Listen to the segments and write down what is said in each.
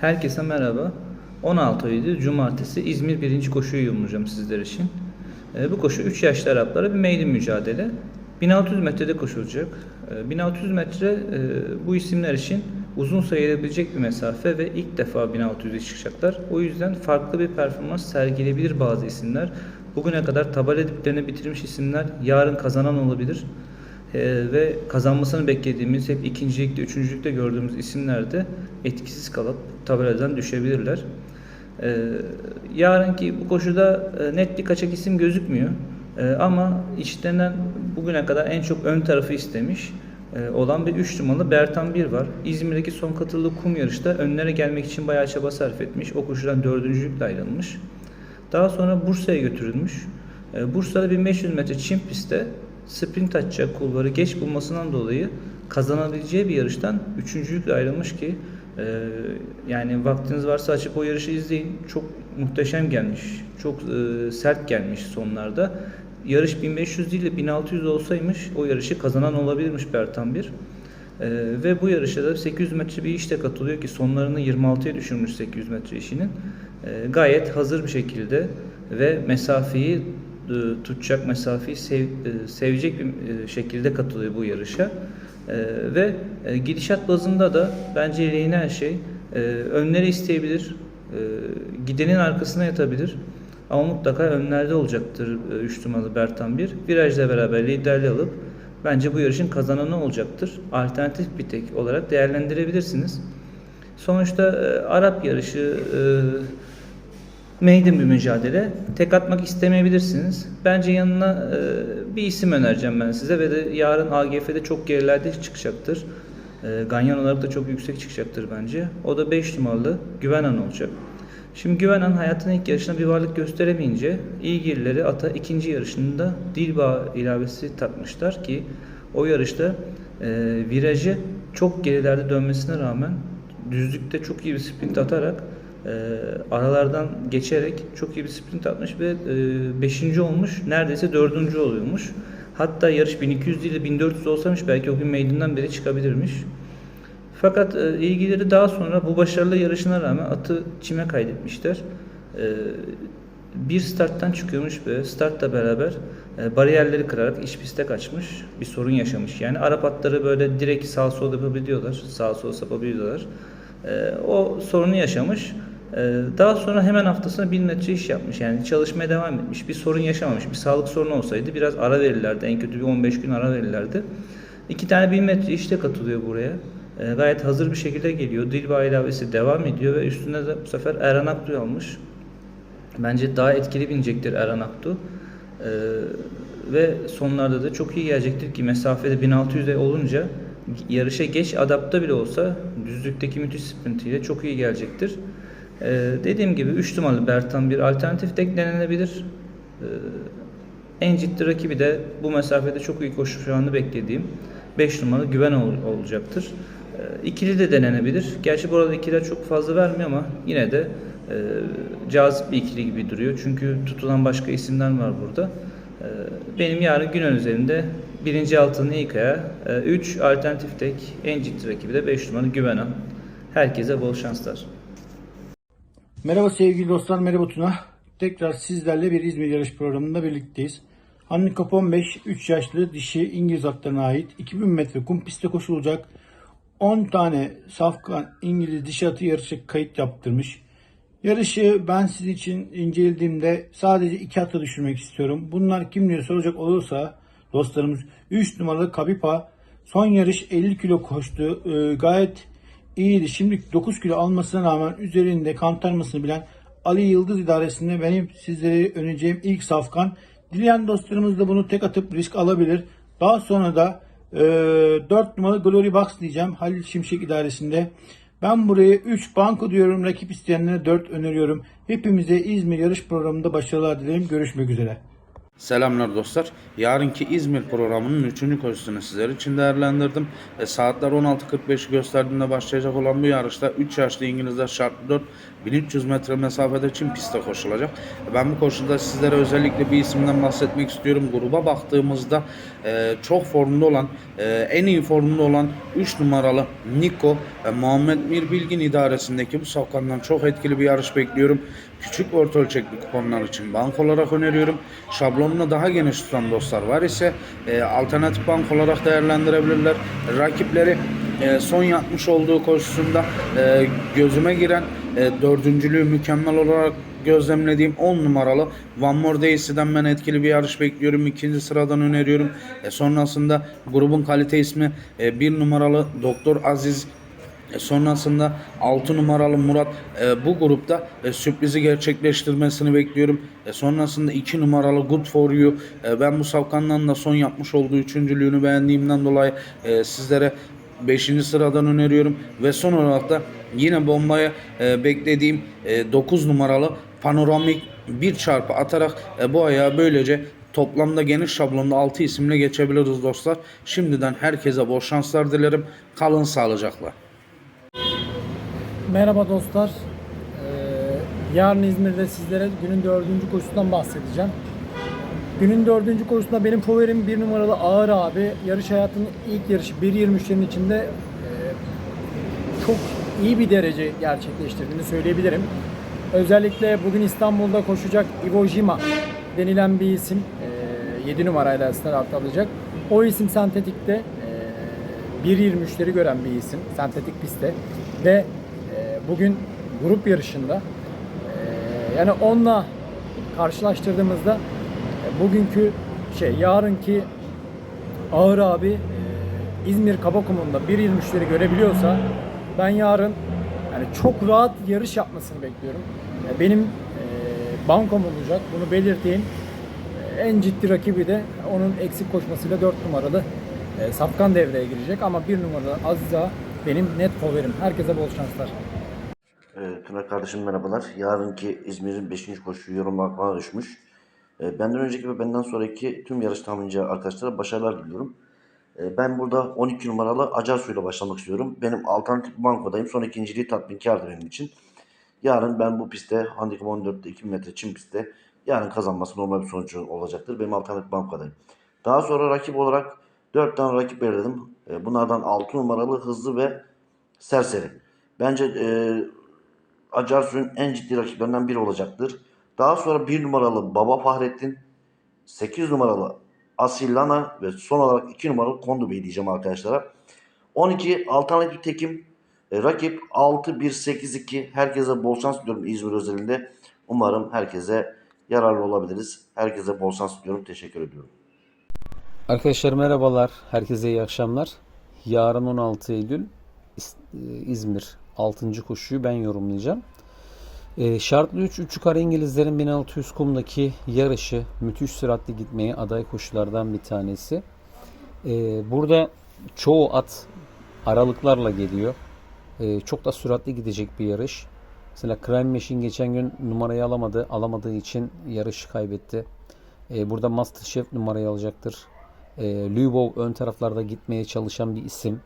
Herkese merhaba. 16 Eylül Cumartesi İzmir birinci koşuyu yorumlayacağım sizler için. Ee, bu koşu 3 yaşlı Araplara bir meydan mücadele. 1600 metrede koşulacak. Ee, 1600 metre e, bu isimler için uzun sayılabilecek bir mesafe ve ilk defa 1600'e çıkacaklar. O yüzden farklı bir performans sergileyebilir bazı isimler. Bugüne kadar tabela diplerini bitirmiş isimler yarın kazanan olabilir. Ee, ve kazanmasını beklediğimiz hep ikincilikte, üçüncülükte gördüğümüz isimler de etkisiz kalıp tabeladan düşebilirler. Ee, yarınki bu koşuda e, net bir kaçak isim gözükmüyor. Ee, ama içlerinden bugüne kadar en çok ön tarafı istemiş e, olan bir 3 numaralı Bertan Bir var. İzmir'deki son katıldığı kum yarışta önlere gelmek için bayağı çaba sarf etmiş. O koşudan dördüncülükle ayrılmış. Daha sonra Bursa'ya götürülmüş. Ee, Bursa'da 1500 metre çim pistte sprint atacak kulvarı geç bulmasından dolayı kazanabileceği bir yarıştan üçüncülükle ayrılmış ki e, yani vaktiniz varsa açıp o yarışı izleyin. Çok muhteşem gelmiş. Çok e, sert gelmiş sonlarda. Yarış 1500 değil de 1600 olsaymış o yarışı kazanan olabilirmiş Bertan bir. Ee, ve bu yarışa da 800 metre bir işte katılıyor ki sonlarını 26'ya düşürmüş 800 metre işinin. Ee, gayet hazır bir şekilde ve mesafeyi e, tutacak mesafeyi sev, e, sevecek bir e, şekilde katılıyor bu yarışa. Ve e, gidişat bazında da bence her şey e, önleri isteyebilir, e, gidenin arkasına yatabilir. Ama mutlaka önlerde olacaktır 3 numaralı Bertan 1. Virajla beraber liderliği alıp bence bu yarışın kazananı olacaktır. Alternatif bir tek olarak değerlendirebilirsiniz. Sonuçta e, Arap yarışı e, maiden bir mücadele. Tek atmak istemeyebilirsiniz. Bence yanına e, bir isim önereceğim ben size ve de yarın AGF'de çok gerilerde çıkacaktır. E, Ganyan olarak da çok yüksek çıkacaktır bence. O da 5 numaralı Güvenan olacak. Şimdi Güvenan hayatının ilk yarışında bir varlık gösteremeyince ilgilileri ata ikinci yarışında Dilba ilavesi takmışlar ki o yarışta e, virajı çok gerilerde dönmesine rağmen düzlükte çok iyi bir sprint atarak e, aralardan geçerek çok iyi bir sprint atmış ve 5. olmuş neredeyse 4. oluyormuş. Hatta yarış 1200 değil de 1400 olsaymış belki o gün meydandan beri çıkabilirmiş. Fakat e, ilgileri daha sonra bu başarılı yarışına rağmen atı çime kaydetmişler. E, bir starttan çıkıyormuş ve startla beraber e, bariyerleri kırarak iç piste kaçmış. Bir sorun yaşamış. Yani Arap atları böyle direkt sağ sol yapabiliyorlar. Sağ sol sapabiliyorlar. E, o sorunu yaşamış. E, daha sonra hemen haftasına 1000 metre iş yapmış. Yani çalışmaya devam etmiş. Bir sorun yaşamamış. Bir sağlık sorunu olsaydı biraz ara verirlerdi. En kötü bir 15 gün ara verirlerdi. İki tane 1000 metre işte katılıyor buraya. E, gayet hazır bir şekilde geliyor. Dilba ilavesi devam ediyor ve üstüne de bu sefer Erhan Aktu'yu almış. Bence daha etkili binecektir Erhan Aktu. E, ve sonlarda da çok iyi gelecektir ki mesafede 1600'e olunca yarışa geç adapte bile olsa düzlükteki müthiş sprintiyle çok iyi gelecektir. E, dediğim gibi 3 numaralı Bertan bir alternatif tek denenebilir. E, en ciddi rakibi de bu mesafede çok iyi koşacağını beklediğim 5 numaralı güven ol, olacaktır. E, ikili de denenebilir. Gerçi bu arada ikiler çok fazla vermiyor ama yine de e, cazip bir ikili gibi duruyor. Çünkü tutulan başka isimler var burada. E, benim yarın günün üzerinde birinci altının ilk ayağı, 3 alternatif tek, en ciddi rakibi de 5 numaralı güvenen. Herkese bol şanslar. Merhaba sevgili dostlar, merhaba Tuna. Tekrar sizlerle bir İzmir yarış programında birlikteyiz. Handikap 15, 3 yaşlı dişi İngiliz atlarına ait 2000 metre kum pistte koşulacak. 10 tane safkan İngiliz dişi atı yarışa kayıt yaptırmış. Yarışı ben sizin için incelediğimde sadece iki atı düşürmek istiyorum. Bunlar kim diye soracak olursa dostlarımız 3 numaralı Kabipa son yarış 50 kilo koştu. Ee, gayet iyiydi. Şimdi 9 kilo almasına rağmen üzerinde kantarmasını bilen Ali Yıldız idaresinde benim sizlere önereceğim ilk safkan. Dileyen dostlarımız da bunu tek atıp risk alabilir. Daha sonra da e, 4 numaralı Glory Box diyeceğim Halil Şimşek idaresinde. Ben buraya 3 banko diyorum. Rakip isteyenlere 4 öneriyorum. Hepimize İzmir yarış programında başarılar dilerim. Görüşmek üzere. Selamlar dostlar. Yarınki İzmir programının 3. koşusunu sizler için değerlendirdim. E, saatler 16.45 gösterdiğinde başlayacak olan bu yarışta 3 yaşlı İngilizler şartlı 4 1300 metre mesafede Çin pistte koşulacak. Ben bu koşuda sizlere özellikle bir isimden bahsetmek istiyorum. Gruba baktığımızda e, çok formda olan, e, en iyi formda olan 3 numaralı Niko ve Muhammed Mir idaresindeki bu safkandan çok etkili bir yarış bekliyorum. Küçük orta ölçekli kuponlar için bank olarak öneriyorum. Şablonunu daha geniş tutan dostlar var ise e, alternatif bank olarak değerlendirebilirler. Rakipleri e, son yapmış olduğu koşusunda e, gözüme giren e, dördüncülüğü mükemmel olarak gözlemlediğim 10 numaralı One More Days'den ben etkili bir yarış bekliyorum. İkinci sıradan öneriyorum. E, sonrasında grubun kalite ismi 1 numaralı Doktor Aziz e, Sonrasında 6 numaralı Murat e, bu grupta e, sürprizi gerçekleştirmesini bekliyorum. E, sonrasında 2 numaralı Good For You. E, ben bu savkandan da son yapmış olduğu üçüncülüğünü beğendiğimden dolayı e, sizlere 5. sıradan öneriyorum. Ve son olarak da yine bombaya e, beklediğim 9 numaralı panoramik bir çarpı atarak e, bu ayağı böylece Toplamda geniş şablonda 6 isimle geçebiliriz dostlar. Şimdiden herkese bol şanslar dilerim. Kalın sağlıcakla. Merhaba dostlar. Ee, yarın İzmir'de sizlere günün dördüncü koşusundan bahsedeceğim. Günün dördüncü koşusunda benim favorim bir numaralı Ağır abi. Yarış hayatının ilk yarışı 1.23'lerin içinde e, çok iyi bir derece gerçekleştirdiğini söyleyebilirim. Özellikle bugün İstanbul'da koşacak Ivo Jima denilen bir isim. E, 7 numarayla start alacak. O isim sentetikte e, 1.23'leri gören bir isim. Sentetik pistte. Ve e, bugün grup yarışında e, yani onunla karşılaştırdığımızda e, bugünkü şey yarınki Ağır abi e, İzmir Kabakum'unda 1.23'leri görebiliyorsa ben yarın yani çok rahat yarış yapmasını bekliyorum. E, Benim e, bankom olacak bunu belirteyim. E, En ciddi rakibi de onun eksik koşmasıyla 4 numaralı e, Safkan devreye girecek ama 1 numaralı Aziza benim net favorim. Herkese bol şanslar. Ee, Tuna kardeşim merhabalar. Yarınki İzmir'in 5. koşu yorum bana düşmüş. Ee, benden önceki ve benden sonraki tüm yarış tahminci arkadaşlara başarılar diliyorum. Ee, ben burada 12 numaralı Acarsu ile başlamak istiyorum. Benim alternatif bankodayım. Son ikinciliği tatminkardı benim için. Yarın ben bu pistte handikap 14'te 2000 metre çim pistte yarın kazanması normal bir sonuç olacaktır. Benim alternatif bankodayım. Daha sonra rakip olarak 4 tane rakip belirledim. Ee, bunlardan 6 numaralı hızlı ve serseri. Bence e, Acarsu'nun en ciddi rakiplerinden biri olacaktır. Daha sonra 1 numaralı Baba Fahrettin, 8 numaralı Asillana ve son olarak 2 numaralı Kondu Bey diyeceğim arkadaşlara. 12 alternatif tekim e, rakip 6-1-8-2 herkese bol şans diliyorum İzmir özelinde. Umarım herkese yararlı olabiliriz. Herkese bol şans diliyorum. Teşekkür ediyorum. Arkadaşlar merhabalar. Herkese iyi akşamlar. Yarın 16 Eylül e, İzmir 6. koşuyu ben yorumlayacağım. E, şartlı 3 3 yukarı İngilizlerin 1600 kumdaki yarışı müthiş süratli gitmeye aday koşulardan bir tanesi. E, burada çoğu at aralıklarla geliyor. E, çok da süratli gidecek bir yarış. Mesela Crime Machine geçen gün numarayı alamadı. Alamadığı için yarışı kaybetti. E, burada Masterchef numarayı alacaktır. E, Lubov ön taraflarda gitmeye çalışan bir isim.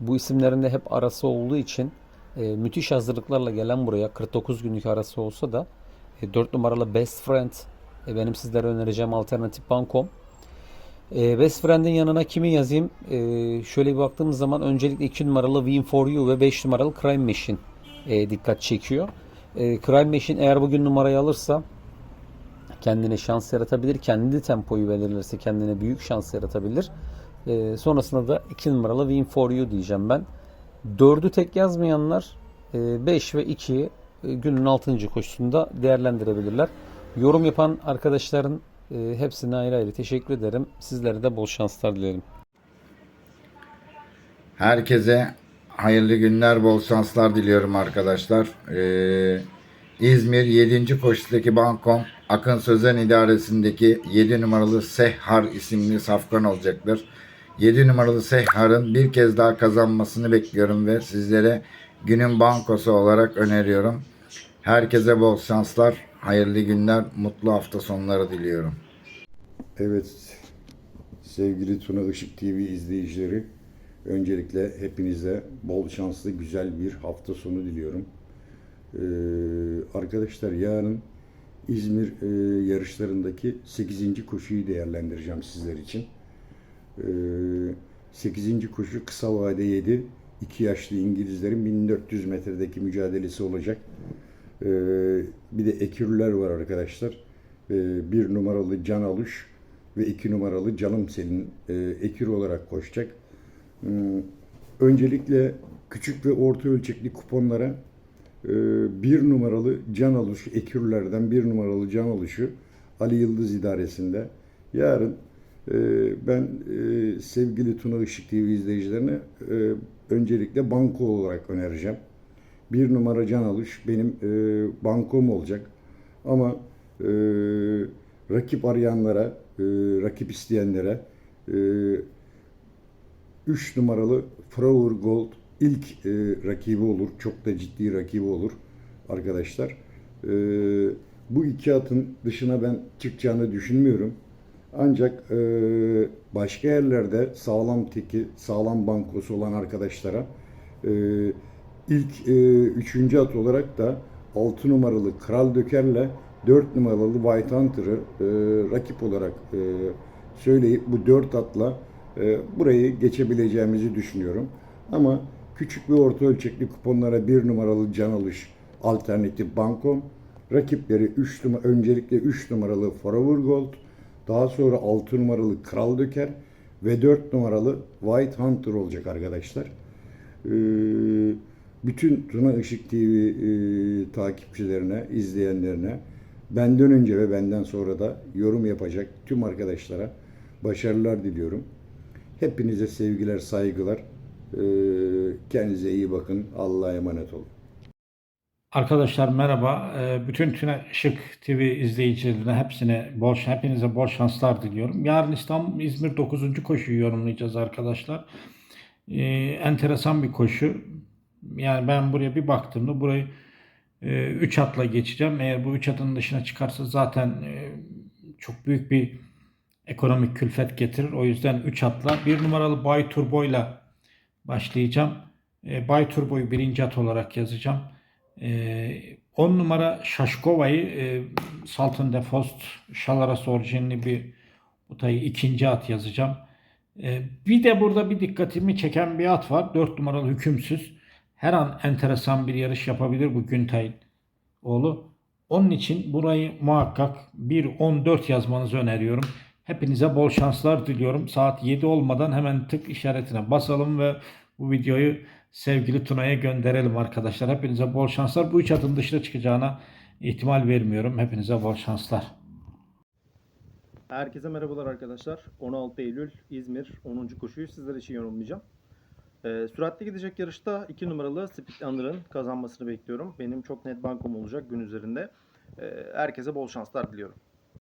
Bu isimlerin de hep arası olduğu için e, müthiş hazırlıklarla gelen buraya 49 günlük arası olsa da e, 4 numaralı Best Friend e, benim sizlere önereceğim alternatif bankom. E, Best Friend'in yanına kimi yazayım? E, şöyle bir baktığımız zaman öncelikle 2 numaralı Win For You ve 5 numaralı Crime Machine e, dikkat çekiyor. E, Crime Machine eğer bugün numarayı alırsa kendine şans yaratabilir. Kendi tempoyu belirlerse kendine büyük şans yaratabilir. Ee, sonrasında da 2 numaralı Win For You diyeceğim ben. 4'ü tek yazmayanlar 5 ve 2'yi e, günün 6. koşusunda değerlendirebilirler. Yorum yapan arkadaşların e, hepsine ayrı ayrı teşekkür ederim. Sizlere de bol şanslar dilerim. Herkese hayırlı günler, bol şanslar diliyorum arkadaşlar. Ee, İzmir 7. koşudaki bankom Akın Sözen idaresindeki 7 numaralı Sehhar isimli safkan olacaktır. 7 numaralı Sehhar'ın bir kez daha kazanmasını bekliyorum ve sizlere günün bankosu olarak öneriyorum. Herkese bol şanslar, hayırlı günler, mutlu hafta sonları diliyorum. Evet, sevgili Tuna Işık TV izleyicileri, öncelikle hepinize bol şanslı güzel bir hafta sonu diliyorum. Ee, arkadaşlar yarın İzmir e, yarışlarındaki 8. koşuyu değerlendireceğim sizler için. Ee, 8. koşu kısa vade 7, 2 yaşlı İngilizlerin 1400 metredeki mücadelesi olacak. Ee, bir de ekürler var arkadaşlar. Ee, bir numaralı Can Aluş ve iki numaralı Canım Selin e, ekür olarak koşacak. Hmm, Öncelikle küçük ve orta ölçekli kuponlara e, bir numaralı Can Aluş ekürlerden bir numaralı Can Aluş'u Ali Yıldız idaresinde yarın ben e, sevgili Tuna Işık TV izleyicilerine e, öncelikle banko olarak önereceğim. Bir numara Can Alış benim e, bankom olacak. Ama rakip arayanlara, rakip isteyenlere e, 3 numaralı Flower Gold ilk rakibi olur. Çok da ciddi rakibi olur arkadaşlar. Bu iki atın dışına ben çıkacağını düşünmüyorum. Ancak e, başka yerlerde sağlam teki, sağlam bankosu olan arkadaşlara e, ilk e, üçüncü at olarak da 6 numaralı Kral Döker'le 4 numaralı White Hunter'ı e, rakip olarak e, söyleyip bu 4 atla e, burayı geçebileceğimizi düşünüyorum. Ama küçük ve orta ölçekli kuponlara 1 numaralı Can Alış alternatif bankom, rakipleri 3 numara öncelikle 3 numaralı Forever Gold, daha sonra 6 numaralı Kral Döker ve 4 numaralı White Hunter olacak arkadaşlar. Ee, bütün Tuna Işık TV e, takipçilerine, izleyenlerine benden önce ve benden sonra da yorum yapacak tüm arkadaşlara başarılar diliyorum. Hepinize sevgiler, saygılar. Ee, kendinize iyi bakın. Allah'a emanet olun. Arkadaşlar merhaba. Ee, Bütün Tüne Işık TV izleyicilerine hepsine bol, hepinize bol şanslar diliyorum. Yarın İstanbul İzmir 9. koşuyu yorumlayacağız arkadaşlar. Ee, enteresan bir koşu. Yani ben buraya bir baktığımda burayı 3 atla geçeceğim. Eğer bu 3 atın dışına çıkarsa zaten e, çok büyük bir ekonomik külfet getirir. O yüzden 3 atla. Bir numaralı Bay Turbo'yla başlayacağım. E, Bay Turbo'yu birinci at olarak yazacağım. 10 numara Şaşkova'yı e, Salton de Fost Şalaras orijinli bir butayı ikinci at yazacağım. E, bir de burada bir dikkatimi çeken bir at var. 4 numaralı Hükümsüz. Her an enteresan bir yarış yapabilir bu Güntay'ın oğlu. Onun için burayı muhakkak 1-14 yazmanızı öneriyorum. Hepinize bol şanslar diliyorum. Saat 7 olmadan hemen tık işaretine basalım ve bu videoyu sevgili Tuna'ya gönderelim arkadaşlar. Hepinize bol şanslar. Bu üç atın dışına çıkacağına ihtimal vermiyorum. Hepinize bol şanslar. Herkese merhabalar arkadaşlar. 16 Eylül İzmir 10. koşuyu sizler için yorumlayacağım. Ee, süratli gidecek yarışta 2 numaralı Speed Under'ın kazanmasını bekliyorum. Benim çok net bankom olacak gün üzerinde. Ee, herkese bol şanslar diliyorum.